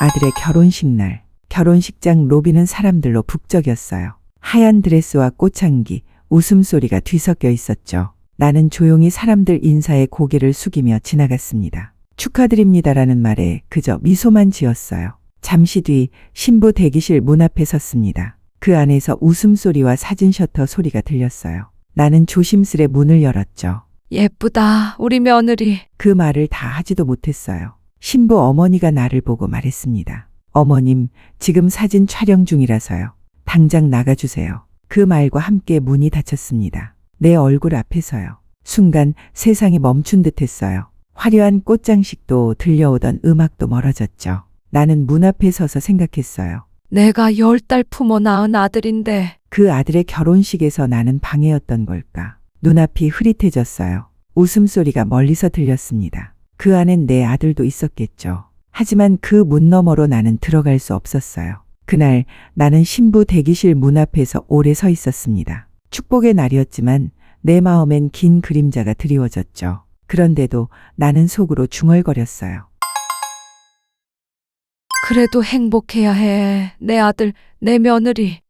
아들의 결혼식 날, 결혼식장 로비는 사람들로 북적였어요. 하얀 드레스와 꽃향기, 웃음소리가 뒤섞여 있었죠. 나는 조용히 사람들 인사에 고개를 숙이며 지나갔습니다. 축하드립니다라는 말에 그저 미소만 지었어요. 잠시 뒤 신부 대기실 문 앞에 섰습니다. 그 안에서 웃음소리와 사진 셔터 소리가 들렸어요. 나는 조심스레 문을 열었죠. 예쁘다, 우리 며느리. 그 말을 다 하지도 못했어요. 신부 어머니가 나를 보고 말했습니다. 어머님, 지금 사진 촬영 중이라서요. 당장 나가주세요. 그 말과 함께 문이 닫혔습니다. 내 얼굴 앞에서요. 순간 세상이 멈춘 듯 했어요. 화려한 꽃장식도 들려오던 음악도 멀어졌죠. 나는 문 앞에 서서 생각했어요. 내가 열 달 품어 낳은 아들인데. 그 아들의 결혼식에서 나는 방해였던 걸까? 눈앞이 흐릿해졌어요. 웃음소리가 멀리서 들렸습니다. 그 안엔 내 아들도 있었겠죠. 하지만 그 문 너머로 나는 들어갈 수 없었어요. 그날 나는 신부 대기실 문 앞에서 오래 서 있었습니다. 축복의 날이었지만 내 마음엔 긴 그림자가 드리워졌죠. 그런데도 나는 속으로 중얼거렸어요. 그래도 행복해야 해. 내 아들, 내 며느리.